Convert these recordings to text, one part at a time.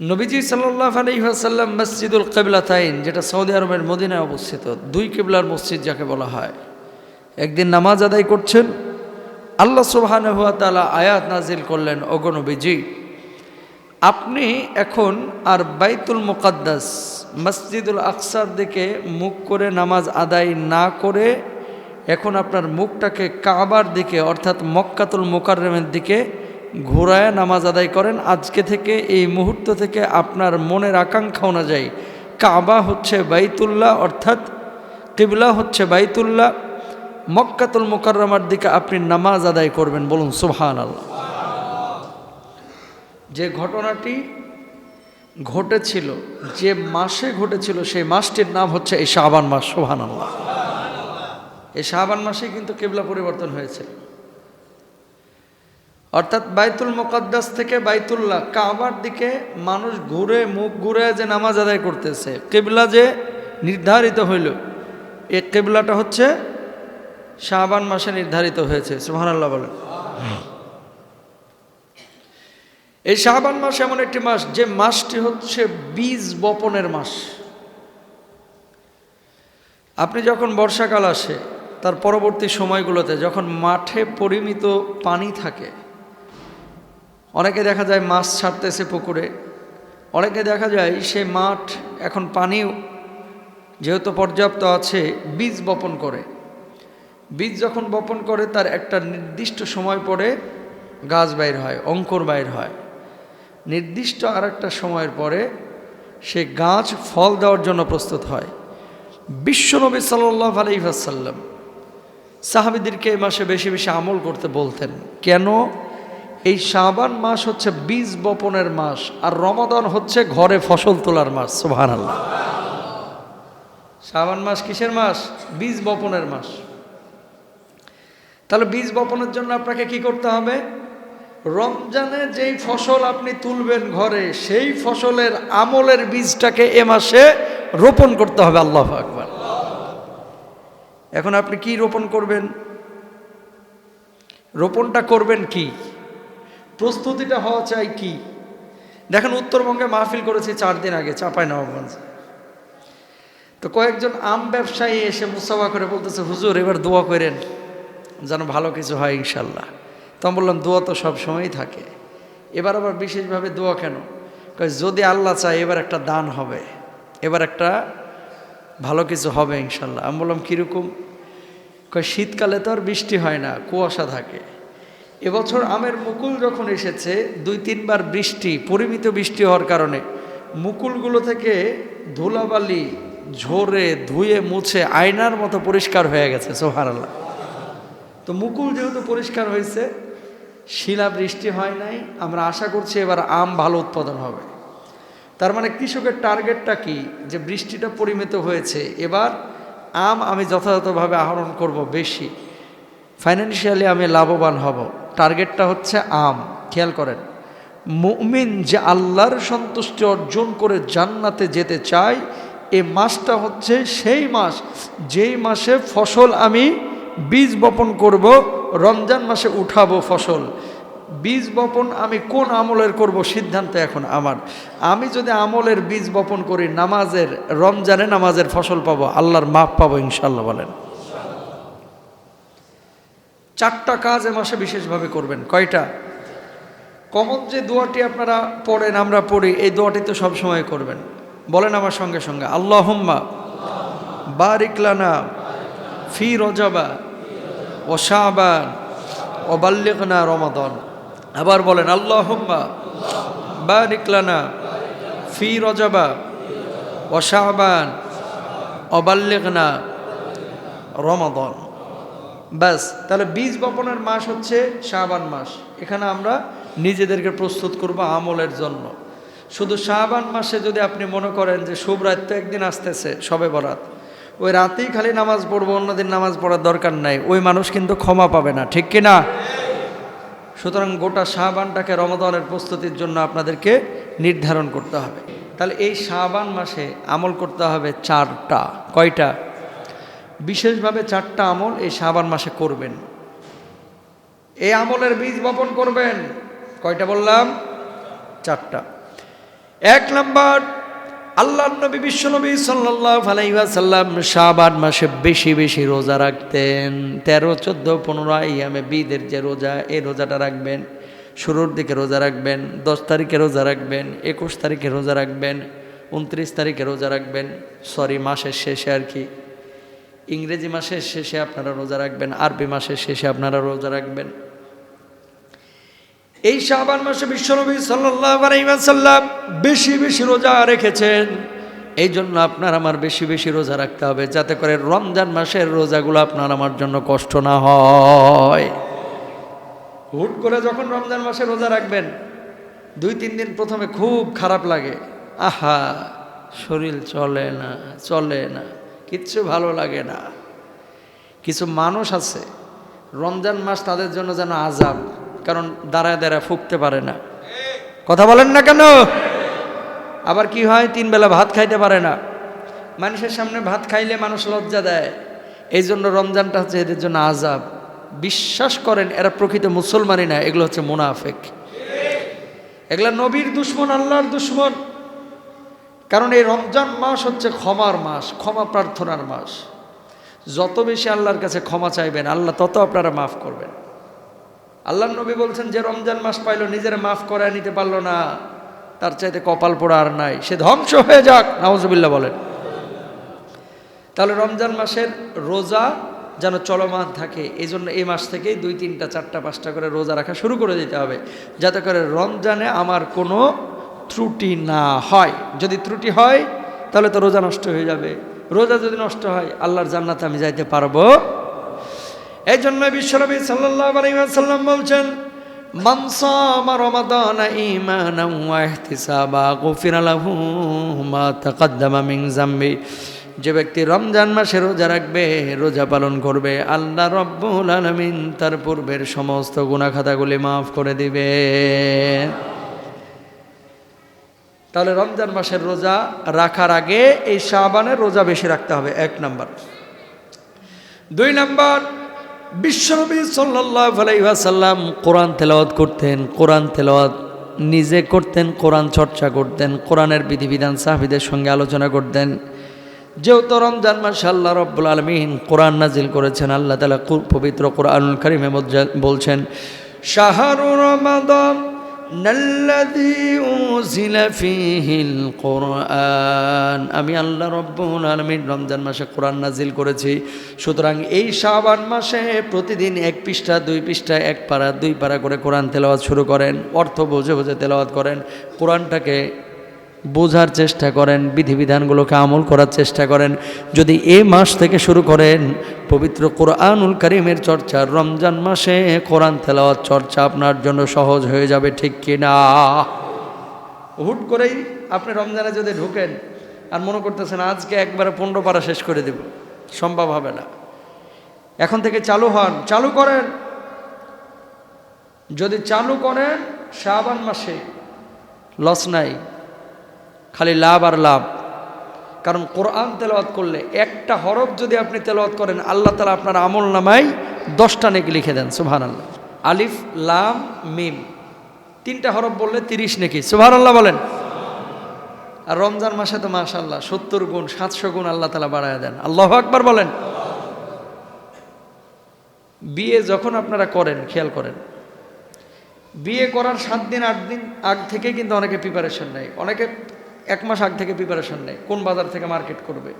নবীজি সাল্লাহ আলহিহাসাল্লাম মসজিদুল কেবলাতাইন, যেটা সৌদি আরবের মদিনায় অবস্থিত, দুই কেবলার মসজিদ যাকে বলা হয়। একদিন নামাজ আদায় করছেন, আল্লাহ সুবহান হুয়া তালা আয়াত নাজিল করলেন অগনবীজি আপনি এখন আর বাইতুল মুকাদ্দাস, মসজিদুল আকসার দিকে মুখ করে নামাজ আদায় না করে, এখন আপনার মুখটাকে কাবার দিকে, অর্থাৎ মক্কাতুল মোকাররমের দিকে ঘোরায় নামাজ আদায় করেন। আজকে থেকে, এই মুহূর্ত থেকে আপনার মনের আকাঙ্ক্ষা অনুযায়ী কাবা হচ্ছে বাইতুল্লাহ, অর্থাৎ কিবলা হচ্ছে বাইতুল্লাহ। মক্কাতুল মোকাররমার দিকে আপনি নামাজ আদায় করবেন, বলুন সুবহান আল্লাহ যে ঘটনাটি ঘটেছিল, যে মাসে ঘটেছিল, সেই মাসটির নাম হচ্ছে এই শাবান মাস সোহান আল্লাহ এই শাবান মাসে কিন্তু কেবলা পরিবর্তন হয়েছে। অর্থাৎ বাইতুল মোকাদ্দাস থেকে বাইতুল্লাহ কাবার দিকে মানুষ ঘুরে মুখ ঘুরে যে নামাজ আদায় করতেছে, কেবলা যে নির্ধারিত হইল, এ কেবলাটা হচ্ছে শাবান মাসে নির্ধারিত হয়েছে সুহান আল্লাহ বলেন। এই শাহবান মাস এমন একটি মাস, যে মাসটি হচ্ছে বীজ বপনের মাস। আপনি যখন বর্ষাকাল আসে, তার পরবর্তী সময়গুলোতে যখন মাঠে পরিমিত পানি থাকে অনেকে দেখা যায় মাছ ছাড়তেছে পুকুরে, অনেকে দেখা যায় সে মাঠ এখন পানি যেহেতু পর্যাপ্ত আছে, বীজ বপন করে। বীজ যখন বপন করে, তার একটা নির্দিষ্ট সময় পরে গাছ বাইর হয়, অঙ্কুর বাইর হয়। নির্দিষ্ট আর একটা সময়ের পরে সে গাছ ফল দেওয়ার জন্য প্রস্তুত হয়। বিশ্বনবী সাল্লাহ আলহিহাসাল্লাম সাহাবিদেরকে এ মাসে বেশি বেশি আমল করতে বলতেন, কেন? এই শাবান মাস হচ্ছে বীজ বপনের মাস, আর রমাদান হচ্ছে ঘরে ফসল তোলার মাস সোহান আল্লাহ শাবান মাস কিসের মাস? বীজ বপনের মাস। তাহলে বীজ বপনের জন্য আপনাকে কি করতে হবে? রমজানে যেই ফসল আপনি তুলবেন ঘরে, সেই ফসলের আমলের বীজটাকে এ মাসে রোপণ করতে হবে, আল্লাহ আকবার। এখন আপনি কি রোপণ করবেন? রোপণটা করবেন কি? প্রস্তুতিটা হওয়া চাই কি? দেখেন, উত্তরবঙ্গে মাহফিল করেছি চার দিন আগে, চাপাই নবাবগঞ্জ। তো কয়েকজন আম ব্যবসায়ী এসে মুসাফা করে বলতেছে, হুজুর, এবার দোয়া করেন, যেন ভালো কিছু হয় ইনশাল্লাহ। তো আমি বললাম, দোয়া তো সব সময়ই থাকে। এবার আবার বিশেষভাবে দোয়া কেন? যদি আল্লাহ চায়, এবার একটা দান হবে, এবার একটা ভালো কিছু হবে ইনশাল্লাহ। আমি বললাম, কীরকম? কয়, শীতকালে তো আর বৃষ্টি হয় না, কুয়াশা থাকে। এবছর আমের মুকুল যখন এসেছে, দুই তিনবার বৃষ্টি, পরিমিত বৃষ্টি হওয়ার কারণে, মুকুলগুলো থেকে ধুলাবালি ঝরে ধুয়ে মুছে আয়নার মতো পরিষ্কার হয়ে গেছে সোহার আল্লাহ তো মুকুল যেহেতু পরিষ্কার হয়েছে, শিলা বৃষ্টি হয় নাই, আমরা আশা করছি এবার আম ভালো উৎপাদন হবে। তার মানে কৃষকের টার্গেটটা কি? যে বৃষ্টিটা পরিমিত হয়েছে, এবার আম আমি যথাযথভাবে আহরণ করব বেশি। ফাইন্যান্সিয়ালি আমি লাভবান হব। টার্গেটটা হচ্ছে আম, খেয়াল করেন। মুমিন যে আল্লাহর সন্তুষ্টি অর্জন করে জান্নাতে যেতে চায়, এ মাসটা হচ্ছে সেই মাস যেই মাসে ফসল আমি বীজ বপন করব, রমজান মাসে উঠাবো ফসল। বীজ বপন আমি কোন আমলের করব সিদ্ধান্ত এখন আমার। আমি যদি আমলের বীজ বপন করি, নামাজের, রমজানে নামাজের ফসল পাবো, আল্লাহর মাপ পাবো ইনশাল্লাহ বলেন। চারটা কাজ এ মাসে বিশেষভাবে করবেন। কয়টা? কমন যে দোয়াটি আপনারা পড়েন, আমরা পড়ি, এই দোয়াটি তো সবসময় করবেন। বলেন আমার সঙ্গে সঙ্গে আল্লাহ আল্লাহম্মা বারিকলানা ফি রজাবা ও শাহবান ও বাল্লিকনা রমাদন। আবার বলেন আল্লাহ আল্লাহম্মা বারিকলানা ফি রজাবা ও শাহবান ও বাল্লিকনা রমাদন। ব্যাস, তাহলে বীজ বপনের মাস হচ্ছে শাহবান মাস। এখানে আমরা নিজেদেরকে প্রস্তুত করব আমলের জন্য। শুধু শাহবান মাসে যদি আপনি মনে করেন যে শুভ তো একদিন আসতেছে সবে বরাত, ওই রাতেই খালি নামাজ পড়ব, অন্যদিন নামাজ পড়ার দরকার নাই, ওই মানুষ কিন্তু ক্ষমা পাবে না, ঠিক কি না সুতরাং গোটা শাহবানটাকে রমদানের প্রস্তুতির জন্য আপনাদেরকে নির্ধারণ করতে হবে। তাহলে এই শাহবান মাসে আমল করতে হবে চারটা, কয়টা? বিশেষভাবে চারটা আমল এই শাহবান মাসে করবেন। এই আমলের বীজ বপন করবেন। কয়টা বললাম? চারটা। এক নম্বর, আল্লাহ নবী বিশ্বনবী সাল্লাহ আলাইসাল্লাম শাবান মাসে বেশি বেশি রোজা রাখতেন। তেরো, চোদ্দ, পনেরো ইয়ামে বিদের যে রোজা, এই রোজাটা রাখবেন। শুরুর দিকে রোজা রাখবেন, দশ তারিখে রোজা রাখবেন, একুশ তারিখে রোজা রাখবেন, উনত্রিশ তারিখে রোজা রাখবেন। সরি, মাসের শেষে আর কি। ইংরেজি মাসের শেষে আপনারা রোজা রাখবেন, আরবি মাসের শেষে আপনারা রোজা রাখবেন। এই শাবান মাসে বিশ্বনবী সাল্লাম বেশি বেশি রোজা রেখেছেন। এই জন্য আপনার আমার বেশি বেশি রোজা রাখতে হবে, যাতে করে রমজান মাসের রোজাগুলো আপনার আমার জন্য কষ্ট না হয়। হুট করে যখন রমজান মাসে রোজা রাখবেন, দুই তিন দিন প্রথমে খুব খারাপ লাগে। আহা, শরীর চলে না চলে না। কিচ্ছু ভালো লাগে না। কিছু মানুষ আছে, রমজান মাস তাদের জন্য যেন আজাব কারণ দাঁড়ায় দাঁড়ায় ফুকতে পারে না। কথা বলেন না কেন? আবার কি হয়, তিন বেলা ভাত খাইতে পারে না। মানুষের সামনে ভাত খাইলে মানুষ লজ্জা দেয়। এই জন্য রমজানটা হচ্ছে এদের জন্য আজাব বিশ্বাস করেন, এরা প্রকৃত মুসলমানই না, এগুলো হচ্ছে মুনাফেক। এগুলা নবীর দুশ্মন, আল্লাহর দুশ্মন। কারণ এই রমজান মাস হচ্ছে ক্ষমার মাস, ক্ষমা প্রার্থনার মাস। যত বেশি আল্লাহর কাছে ক্ষমা চাইবেন, আল্লাহ তত আপনারা মাফ করবেন। আল্লাহ নবী বলছেন, যে রমজান মাস পাইলো, নিজের মাফ করে নিতে পারল না। তার চাইতে কপাল পোড়া আর নাই। সে ধ্বংস হয়ে যাক। নওয়াজবিল্লা বলেন। তাহলে রমজান মাসের রোজা যেন চলমান থাকে এই জন্য এই মাস থেকেই দুই, তিনটা, চারটা, পাঁচটা করে রোজা রাখা শুরু করে দিতে হবে। যাতে করে রমজানে আমার কোনো ত্রুটি না হয়। যদি ত্রুটি হয়, তাহলে তো রোজা নষ্ট হয়ে যাবে। রোজা যদি নষ্ট হয়, আল্লাহর জান্নাতে আমি যাইতে পারব। এই জন্য বিশ্বনবী সাল্লাম বলছেন যে ব্যক্তি রমজান মাসে রোজা রাখবে, রোজা পালন করবে, আল্লাহ রব্বুল আলামিন তার পূর্বের সমস্ত গুনাহ-খাতাগুলি মাফ করে দিবে। তাহলে রমজান মাসের রোজা রাখার আগে এই শাবানের রোজা বেশি রাখতে হবে, এক নাম্বার। দুই নাম্বার, বিশ্বনবী সাল্লাম কোরআন তেলাওয়াত করতেন, কোরআন তেলাওয়াত নিজে করতেন, কোরআন চর্চা করতেন, কোরআনের বিধিবিধান সাহাবিদের সঙ্গে আলোচনা করতেন। যেহেতু রমজান মাসে আল্লাহ রব্বুল আলমিন কোরআন নাজিল করেছেন, আল্লাহ তালা পবিত্র কোরআনুল করিমে বলছেন, শাহরু রমাদান আমি আল্লাহ রব্বুল আলামিন রমজান মাসে কোরআন নাজিল করেছি। সুতরাং এই শাবান মাসে প্রতিদিন এক পৃষ্ঠা, দুই পৃষ্ঠা, এক পারা, দুই পারা করে কোরআন তেলাওয়াত শুরু করেন। অর্থ বুঝে বুঝে তেলাওয়াত করেন। কোরআনটাকে বোঝার চেষ্টা করেন, বিধিবিধানগুলোকে আমল করার চেষ্টা করেন। যদি এ মাস থেকে শুরু করেন, পবিত্র কোরআনুল করিমের চর্চা, রমজান মাসে কোরআন তেলাওয়াত চর্চা আপনার জন্য সহজ হয়ে যাবে, ঠিক কিনা হুট করেই আপনি রমজানে যদি ঢুকেন আর মনে করতেছেন, আজকে একবারে পনেরো পারা শেষ করে দেব সম্ভব হবে না। এখন থেকে চালু হন, চালু করেন। যদি চালু করেন, শাবান মাসে লস নাই। খালি লাভ আর লাভ। কারণ কোরআন তেলাওয়াত করলে একটা হরফ যদি আপনি তেলাওয়াত করেন, আল্লাহ তালা আপনার আমল নামাই দশটা নেকি লিখে দেন সুভান আল্লাহ আলিফ, লাম, মিম। তিনটা হরফ বললে তিরিশ নেকি সুভান আল্লাহ বলেন। আর রমজান মাসে তো মাশাল্লাহ সত্তর গুণ, সাতশো গুণ আল্লাহ তালা বাড়ায় দেন। আল্লাহ আকবার বলেন। বিয়ে যখন আপনারা করেন, খেয়াল করেন। বিয়ে করার সাত দিন, আট দিন আগ থেকে কিন্তু অনেকে প্রিপারেশন নেয়। অনেকে এক মাস আগ থেকে প্রিপারেশন নেয়, কোন বাজার থেকে মার্কেট করবে,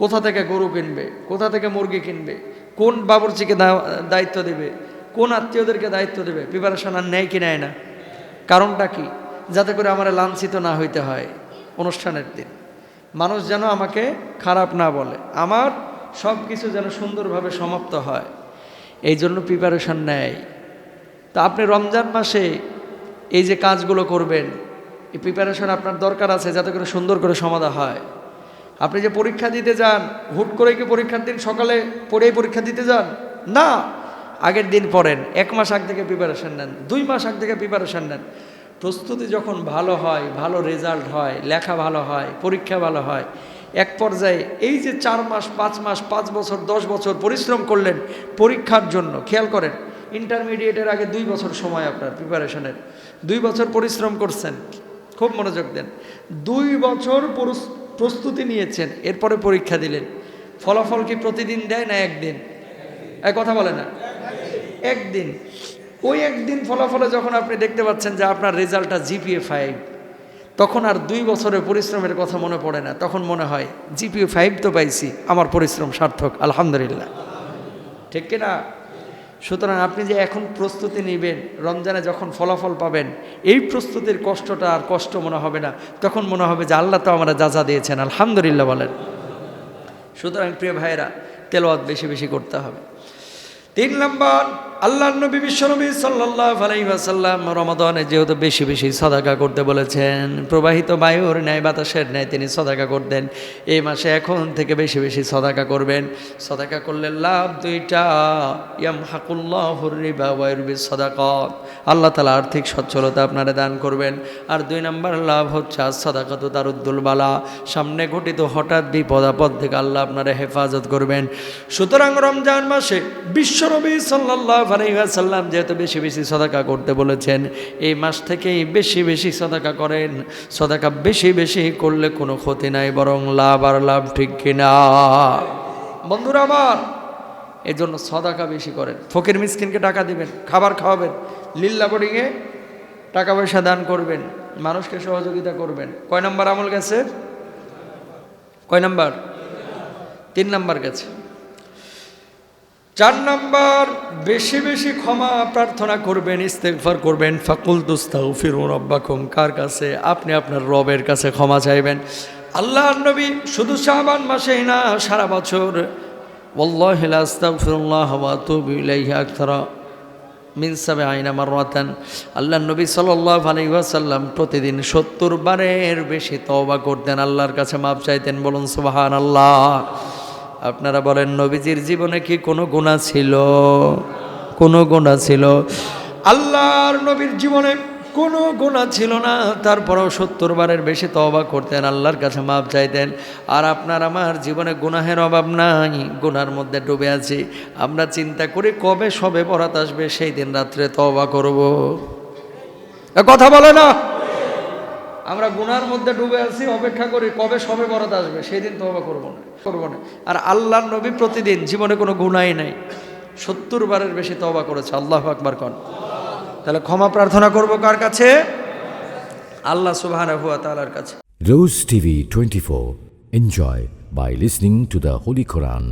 কোথা থেকে গরু কিনবে, কোথা থেকে মুরগি কিনবে, কোন বাবুরচিকে দায়িত্ব দেবে, কোন আত্মীয়দেরকে দায়িত্ব দেবে প্রিপারেশন আর নেয় কি নেয় না? কারণটা কি? যাতে করে আমার লাঞ্ছিত না হইতে হয় অনুষ্ঠানের দিন। মানুষ যেন আমাকে খারাপ না বলে, আমার সব কিছু যেন সুন্দরভাবে সমাপ্ত হয় এই জন্য প্রিপারেশন নেয়। তা আপনি রমজান মাসে এই যে কাজগুলো করবেন এই প্রিপারেশন আপনার দরকার আছে, যাতে করে সুন্দর করে সমাধা হয়। আপনি যে পরীক্ষা দিতে যান, হুট করে কি পরীক্ষার দিন সকালে পড়েই পরীক্ষা দিতে যান? না। আগের দিন পড়েন, এক মাস আগ থেকে প্রিপারেশান নেন, দুই মাস আগ থেকে প্রিপারেশান নেন। প্রস্তুতি যখন ভালো হয়, ভালো রেজাল্ট হয়, লেখা ভালো হয়, পরীক্ষা ভালো হয়, এক পর্যায়ে এই যে চার মাস, পাঁচ মাস, পাঁচ বছর, দশ বছর পরিশ্রম করলেন পরীক্ষার জন্য, খেয়াল করেন ইন্টারমিডিয়েটের আগে দুই বছর সময় আপনার প্রিপারেশনের দুই বছর পরিশ্রম করছেন। খুব মনোযোগ দেন। দুই বছর প্রস্তুতি নিয়েছেন, এরপরে পরীক্ষা দিলেন। ফলাফল কি প্রতিদিন দেয় না একদিন? এক কথা বলে না। একদিন। ওই একদিন ফলাফলে যখন আপনি দেখতে পাচ্ছেন যে আপনার রেজাল্টটা জিপিএ ফাইভ, তখন আর দুই বছরের পরিশ্রমের কথা মনে পড়ে না। তখন মনে হয়, জিপিএ ফাইভ তো পাইছি, আমার পরিশ্রম সার্থক, আলহামদুলিল্লাহ। ঠিক কিনা? সুতরাং আপনি যে এখন প্রস্তুতি নেবেন, রমজানে যখন ফলাফল পাবেন, এই প্রস্তুতির কষ্টটা আর কষ্ট মনে হবে না। তখন মনে হবে যে আল্লাহ তো আমরা যা দিয়েছেন, আলহামদুলিল্লাহ বলেন। সুতরাং প্রিয় ভাইয়েরা, তেলাওয়াত বেশি বেশি করতে হবে। তিন নম্বর আল্লাহ নবী বিশ্বনবী সাল্লাহ আলাইসাল্লাম রমাদানে যেহেতু বেশি বেশি সদাকা করতে বলেছেন, প্রবাহিত বায়ুর ন্যায়, বাতাসের ন্যায় তিনি সদাকা করতেন। এই মাসে এখন থেকে বেশি বেশি সদাকা করবেন। সদাকা করলে লাভ দুইটা ইয়াম হাকুল্লাহ রিবা ওয়াইরবি সদাকত। আল্লাহ তালা আর্থিক সচ্ছলতা আপনারা দান করবেন। আর দুই নম্বর লাভ হচ্ছে আর তার উদ্দুল বালা। সামনে ঘটিত হঠাৎ বিপদ আপদ থেকে আল্লাহ আপনারা হেফাজত করবেন। সুতরাং রমজান মাসে বিশ্বনবী সাল্লাহ আলাইসাল্লাম যেহেতু বেশি বেশি সদাকা করতে বলেছেন, এই মাস থেকেই বেশি বেশি সদাকা করেন। সদাকা বেশি বেশি করলে কোনো ক্ষতি নাই, বরং লাভ আর লাভ ঠিক কিনা। বন্ধুরা আমার এই জন্য সদাকা বেশি করেন। ফকির মিসকিনকে টাকা দিবেন, খাবার খাওয়াবেন লিল্লা বোর্ডিংয়ে টাকা পয়সা দান করবেন, মানুষকে সহযোগিতা করবেন। কয় নাম্বার আমল গেছে? কয় নাম্বার? তিন নাম্বার গেছে। চার নম্বর, বেশি বেশি ক্ষমা প্রার্থনা করবেন ইস্তেকফার করবেন। ফাকুল দুস্তাহ ফিরুন অব্বাকুম কার কাছে? আপনি আপনার রবের কাছে ক্ষমা চাইবেন। আল্লাহ নবী শুধু শাহবান মাসেই না, সারা বছর। মিনসাবে আইনা মারাতান আল্লাহ নবী সাল্লাহ আলহিহাসাল্লাম প্রতিদিন সত্তর বারের বেশি তওবা করতেন। আল্লাহর কাছে মাপ চাইতেন, বলুন সুবাহান আল্লাহ আপনারা বলেন, নবীজির জীবনে কি কোনো গুণা ছিল? কোনো গুণা ছিল? আল্লাহর নবীর জীবনে কোনো গুণা ছিল না। তারপরেও সত্তর বারের বেশি তওবা করতেন, আল্লাহর কাছে মাপ চাইতেন। আর আপনার আমার জীবনে গুনাহের অভাব নাই গুনার মধ্যে ডুবে আছি। আমরা চিন্তা করি কবে সবে বরাত আসবে, সেই দিন রাত্রে তওবা করব। কথা বলে না। আমরা গুনার মধ্যে ডুবে আছি, অপেক্ষা করি কবে সবে বরাত আসবে সেই দিন তওবা করব না করব না আর আল্লাহর নবী প্রতিদিন জীবনে কোনো গুণাই নাই, সত্তর বারের বেশি তওবা করেছে, আল্লাহ আকবার কন তাহলে ক্ষমা প্রার্থনা করব কার কাছে আল্লাহ সুবহানাহু ওয়া তাআলার কাছে Rose TV 24. Enjoy by listening to the Holy Quran.